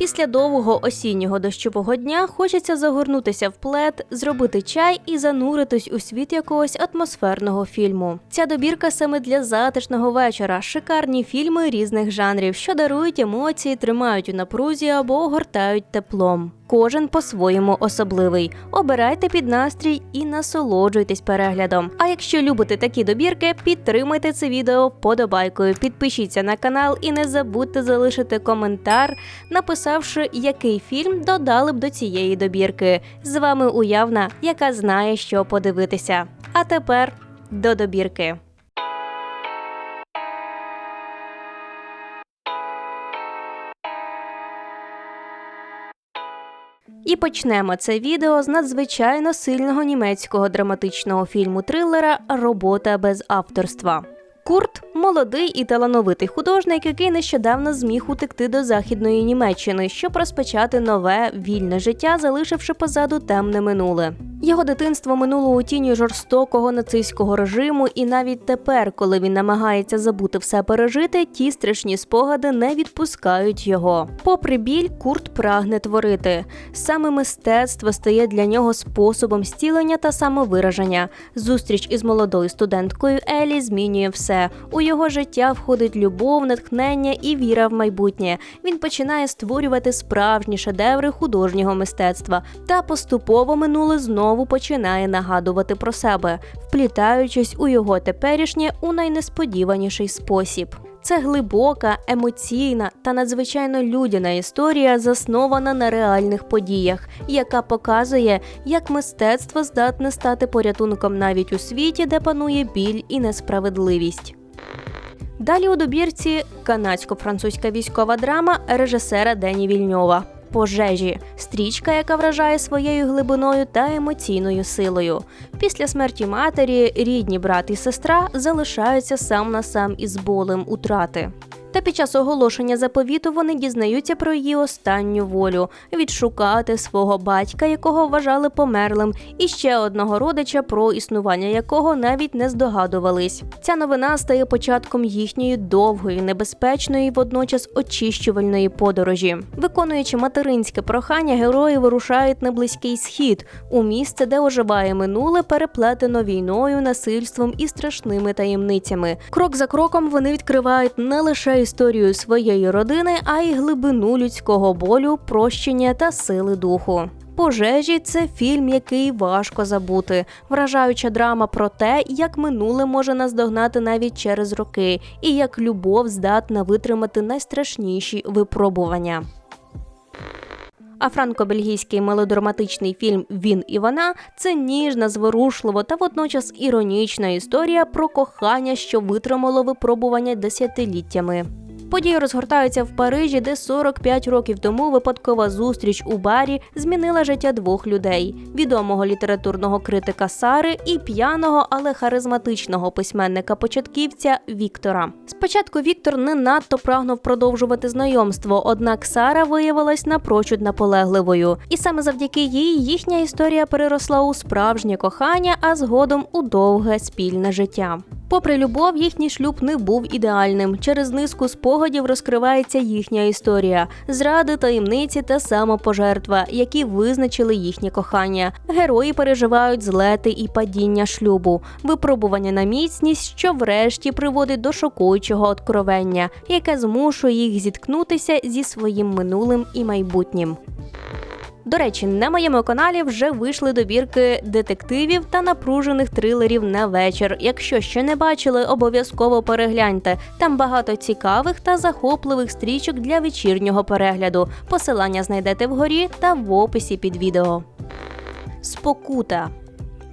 Після довгого осіннього дощового дня хочеться загорнутися в плед, зробити чай і зануритись у світ якогось атмосферного фільму. Ця добірка саме для затишного вечора. Шикарні фільми різних жанрів, що дарують емоції, тримають у напрузі або огортають теплом. Кожен по-своєму особливий. Обирайте під настрій і насолоджуйтесь переглядом. А якщо любите такі добірки, підтримайте це відео вподобайкою, підпишіться на канал і не забудьте залишити коментар, написавши, який фільм додали б до цієї добірки. З вами уявна, яка знає, що подивитися. А тепер до добірки. І почнемо це відео з надзвичайно сильного німецького драматичного фільму трилера Робота без авторства. Курт молодий і талановитий художник, який нещодавно зміг утекти до західної Німеччини, щоб розпочати нове вільне життя, залишивши позаду темне минуле. Його дитинство минуло у тіні жорстокого нацистського режиму, і навіть тепер, коли він намагається забути все пережити, ті страшні спогади не відпускають його. Попри біль, Курт прагне творити. Саме мистецтво стає для нього способом стілення та самовираження. Зустріч із молодою студенткою Елі змінює все. У його життя входить любов, натхнення і віра в майбутнє. Він починає створювати справжні шедеври художнього мистецтва та поступово минуле знову починає нагадувати про себе, вплітаючись у його теперішнє у найнесподіваніший спосіб. Це глибока, емоційна та надзвичайно людяна історія, заснована на реальних подіях, яка показує, як мистецтво здатне стати порятунком навіть у світі, де панує біль і несправедливість. Далі у добірці канадсько-французька військова драма режисера Дені Вільньова. Пожежі стрічка, яка вражає своєю глибиною та емоційною силою. Після смерті матері рідні брат і сестра залишаються сам на сам із болем утрати. Та під час оголошення заповіту вони дізнаються про її останню волю відшукати свого батька, якого вважали померлим, і ще одного родича, про існування якого навіть не здогадувались. Ця новина стає початком їхньої довгої, небезпечної, водночас очищувальної подорожі. Виконуючи материнське прохання, герої вирушають на близький схід у місце, де оживає минуле, переплетено війною, насильством і страшними таємницями. Крок за кроком вони відкривають не лише історію своєї родини, а й глибину людського болю, прощення та сили духу. Пожежі це фільм, який важко забути, вражаюча драма про те, як минуле може наздогнати навіть через роки, і як любов здатна витримати найстрашніші випробування. А франко-бельгійський мелодраматичний фільм Він і вона це ніжна, зворушлива та водночас іронічна історія про кохання, що витримало випробування десятиліттями. Події розгортаються в Парижі, де 45 років тому випадкова зустріч у барі змінила життя двох людей: відомого літературного критика Сари і п'яного, але харизматичного письменника-початківця Віктора. Спочатку Віктор не надто прагнув продовжувати знайомство, однак Сара виявилась напрочуд наполегливою, і саме завдяки їй їхня історія переросла у справжнє кохання, а згодом у довге спільне життя. Попри любов, їхній шлюб не був ідеальним. Через низку спогадів розкривається їхня історія, зради, таємниці та самопожертва, які визначили їхнє кохання. Герої переживають злети і падіння шлюбу, випробування на міцність, що врешті приводить до шокуючого откровення, яке змушує їх зіткнутися зі своїм минулим і майбутнім. До речі, на моєму каналі вже вийшли добірки детективів та напружених трилерів на вечір. Якщо ще не бачили, обов'язково перегляньте. Там багато цікавих та захопливих стрічок для вечірнього перегляду. Посилання знайдете вгорі та в описі під відео. Спокута.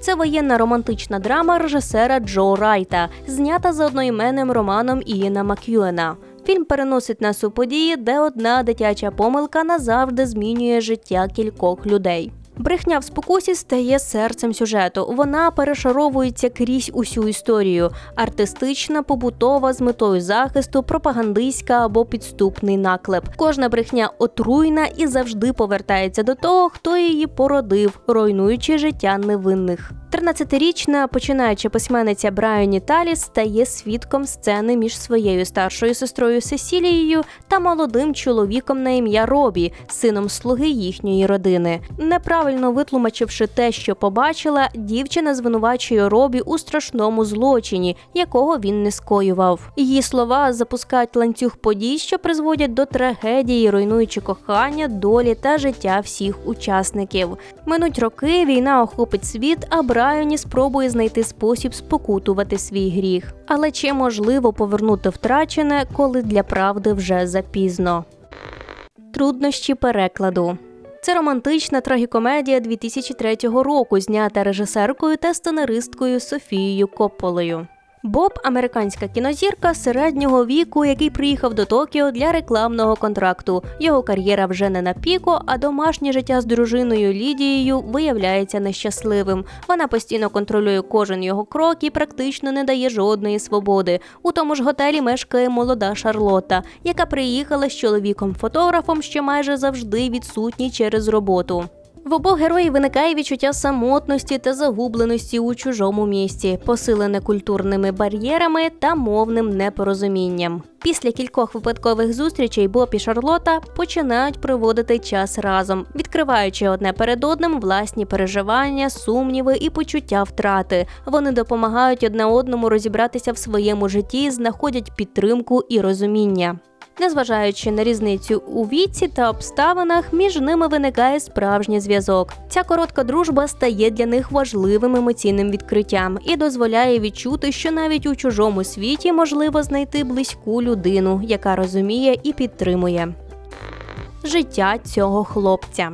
Це воєнна романтична драма режисера Джо Райта, знята за одноіменним романом Ієна Мак'юена. Фільм переносить нас у події, де одна дитяча помилка назавжди змінює життя кількох людей. Брехня в спокусі стає серцем сюжету. Вона перешаровується крізь усю історію: артистична, побутова з метою захисту, пропагандистська або підступний наклеп. Кожна брехня отруйна і завжди повертається до того, хто її породив, руйнуючи життя невинних. 13-річна починаюча письменниця Брайані Таліс стає свідком сцени між своєю старшою сестрою Сесілією та молодим чоловіком на ім'я Робі, сином слуги їхньої родини. Неправильно витлумачивши те, що побачила, дівчина звинувачує Робі у страшному злочині, якого він не скоював. Її слова запускають ланцюг подій, що призводять до трагедії, руйнуючи кохання, долі та життя всіх учасників. Минуть роки, війна охопить світ, а Брайані спробує знайти спосіб спокутувати свій гріх. Але чи можливо повернути втрачене, коли для правди вже запізно? Труднощі перекладу. Це романтична трагікомедія 2003 року, знята режисеркою та сценаристкою Софією Копполою. Боб американська кінозірка середнього віку, який приїхав до Токіо для рекламного контракту. Його кар'єра вже не на піку, а домашнє життя з дружиною Лідією виявляється нещасливим. Вона постійно контролює кожен його крок і практично не дає жодної свободи. У тому ж готелі мешкає молода Шарлотта, яка приїхала з чоловіком-фотографом, що майже завжди відсутній через роботу. В обох героїв виникає відчуття самотності та загубленості у чужому місті, посилене культурними бар'єрами та мовним непорозумінням. Після кількох випадкових зустрічей Боб і Шарлота починають проводити час разом, відкриваючи одне перед одним власні переживання, сумніви і почуття втрати. Вони допомагають одне одному розібратися в своєму житті, знаходять підтримку і розуміння. Незважаючи на різницю у віці та обставинах, між ними виникає справжній зв'язок. Ця коротка дружба стає для них важливим емоційним відкриттям і дозволяє відчути, що навіть у чужому світі можливо знайти близьку людину, яка розуміє і підтримує життя цього хлопця.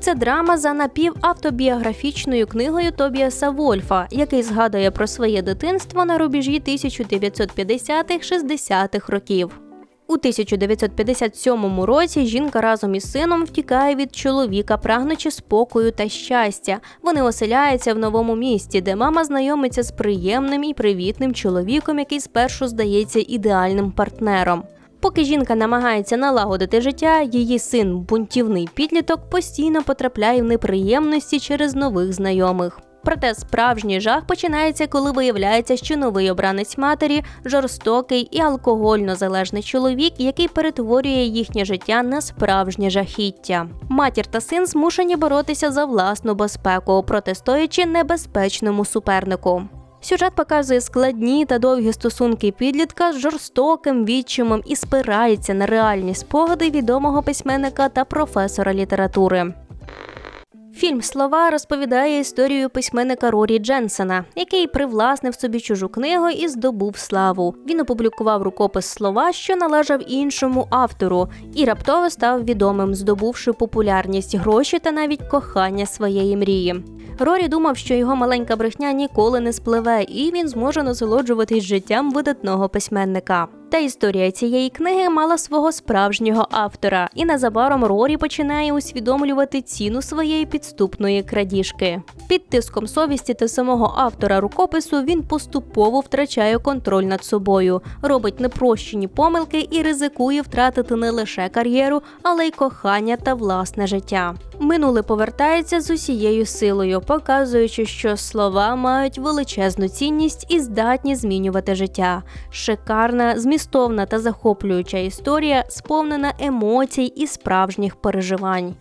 Це драма за напівавтобіографічною книгою Тобіаса Вольфа, який згадує про своє дитинство на рубежі 1950-60-х років. У 1957 році жінка разом із сином втікає від чоловіка, прагнучи спокою та щастя. Вони оселяються в новому місті, де мама знайомиться з приємним і привітним чоловіком, який спершу здається ідеальним партнером. Поки жінка намагається налагодити життя, її син, бунтівний підліток, постійно потрапляє в неприємності через нових знайомих. Проте справжній жах починається, коли виявляється, що новий обранець матері жорстокий і алкогольно залежний чоловік, який перетворює їхнє життя на справжнє жахіття. Матір та син змушені боротися за власну безпеку, протистоячи небезпечному супернику. Сюжет показує складні та довгі стосунки підлітка з жорстоким відчимом і спирається на реальні спогади відомого письменника та професора літератури. Фільм Слова розповідає історію письменника Рорі Дженсена, який привласнив собі чужу книгу і здобув славу. Він опублікував рукопис слова, що належав іншому автору, і раптово став відомим, здобувши популярність, гроші та навіть кохання своєї мрії. Рорі думав, що його маленька брехня ніколи не спливе, і він зможе насолоджуватись життям видатного письменника. Та історія цієї книги мала свого справжнього автора, і незабаром Рорі починає усвідомлювати ціну своєї підступної крадіжки. Під тиском совісті та самого автора рукопису він поступово втрачає контроль над собою, робить непрощені помилки і ризикує втратити не лише кар'єру, але й кохання та власне життя. Минуле повертається з усією силою, показуючи, що слова мають величезну цінність і здатні змінювати життя. Шикарна, змістовна та захоплююча історія, сповнена емоцій і справжніх переживань.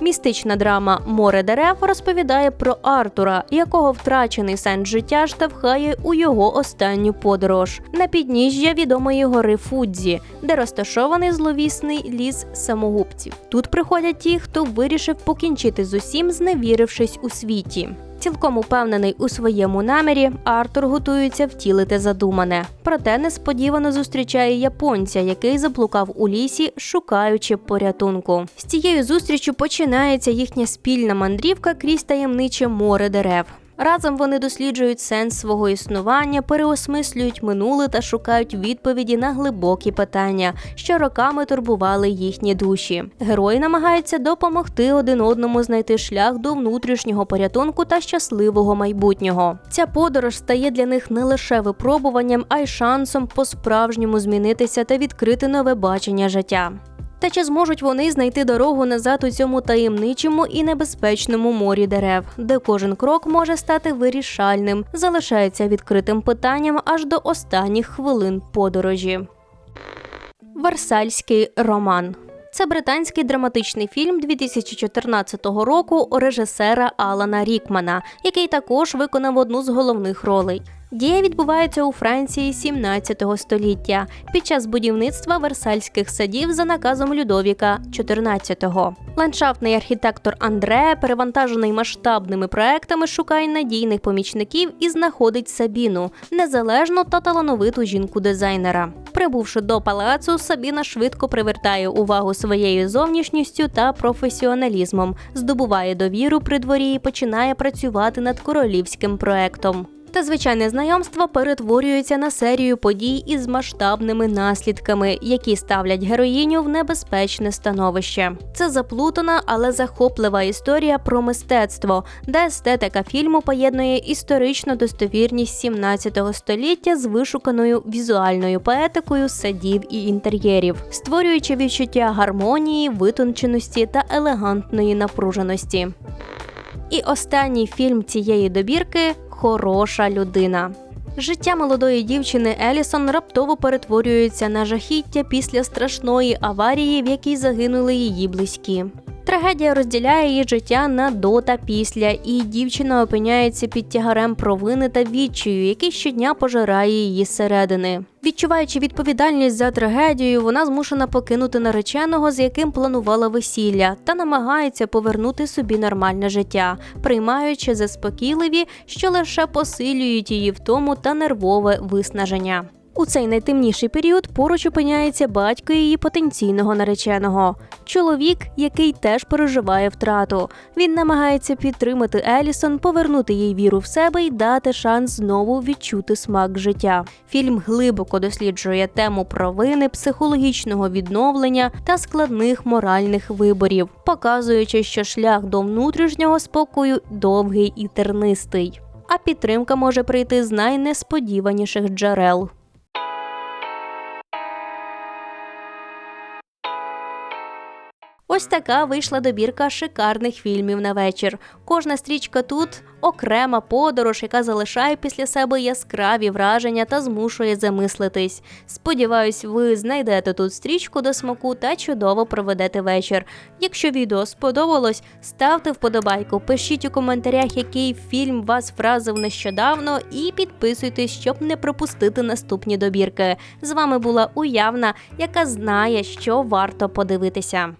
Містична драма Море дерев розповідає про Артура, якого втрачений сенс життя штовхає у його останню подорож на підніжжя відомої гори Фудзі, де розташований зловісний ліс самогубців. Тут приходять ті, хто вирішив покінчити з усім, зневірившись у світі. Цілком упевнений у своєму намірі, Артур готується втілити задумане. Проте несподівано зустрічає японця, який заблукав у лісі, шукаючи порятунку. З цією зустрічю починається їхня спільна мандрівка крізь таємниче море дерев. Разом вони досліджують сенс свого існування, переосмислюють минуле та шукають відповіді на глибокі питання, що роками турбували їхні душі. Герої намагаються допомогти один одному знайти шлях до внутрішнього порятунку та щасливого майбутнього. Ця подорож стає для них не лише випробуванням, а й шансом по-справжньому змінитися та відкрити нове бачення життя. Та чи зможуть вони знайти дорогу назад у цьому таємничому і небезпечному морі дерев, де кожен крок може стати вирішальним, залишається відкритим питанням аж до останніх хвилин подорожі. Версальський роман. Це британський драматичний фільм 2014 року режисера Алана Рікмана, який також виконав одну з головних ролей. Дія відбувається у Франції 17 століття під час будівництва версальських садів за наказом Людовіка XIV. Ландшафтний архітектор Андре, перевантажений масштабними проектами, шукає надійних помічників і знаходить Сабіну, незалежну та талановиту жінку-дизайнера. Прибувши до палацу, Сабіна швидко привертає увагу своєю зовнішністю та професіоналізмом, здобуває довіру при дворі і починає працювати над королівським проектом. Та звичайне знайомство перетворюється на серію подій із масштабними наслідками, які ставлять героїню в небезпечне становище. Це заплутана, але захоплива історія про мистецтво, де естетика фільму поєднує історичну достовірність 17 століття з вишуканою візуальною поетикою садів і інтер'єрів, створюючи відчуття гармонії, витонченості та елегантної напруженості. І останній фільм цієї добірки хороша людина. Життя молодої дівчини Елісон раптово перетворюється на жахіття після страшної аварії, в якій загинули її близькі. Трагедія розділяє її життя на до та після, і дівчина опиняється під тягарем провини та відчаю, який щодня пожирає її зсередини. Відчуваючи відповідальність за трагедію, вона змушена покинути нареченого, з яким планувала весілля, та намагається повернути собі нормальне життя, приймаючи заспокійливі, що лише посилюють її втому та нервове виснаження. У цей найтемніший період поруч опиняється батько її потенційного нареченого. Чоловік, який теж переживає втрату. Він намагається підтримати Елісон, повернути їй віру в себе і дати шанс знову відчути смак життя. Фільм глибоко досліджує тему провини, психологічного відновлення та складних моральних виборів, показуючи, що шлях до внутрішнього спокою довгий і тернистий. А підтримка може прийти з найнесподіваніших джерел. Ось така вийшла добірка шикарних фільмів на вечір. Кожна стрічка тут окрема подорож, яка залишає після себе яскраві враження та змушує замислитись. Сподіваюсь, ви знайдете тут стрічку до смаку та чудово проведете вечір. Якщо відео сподобалось, ставте вподобайку, пишіть у коментарях, який фільм вас вразив нещодавно, і підписуйтесь, щоб не пропустити наступні добірки. З вами була уявна, яка знає, що варто подивитися.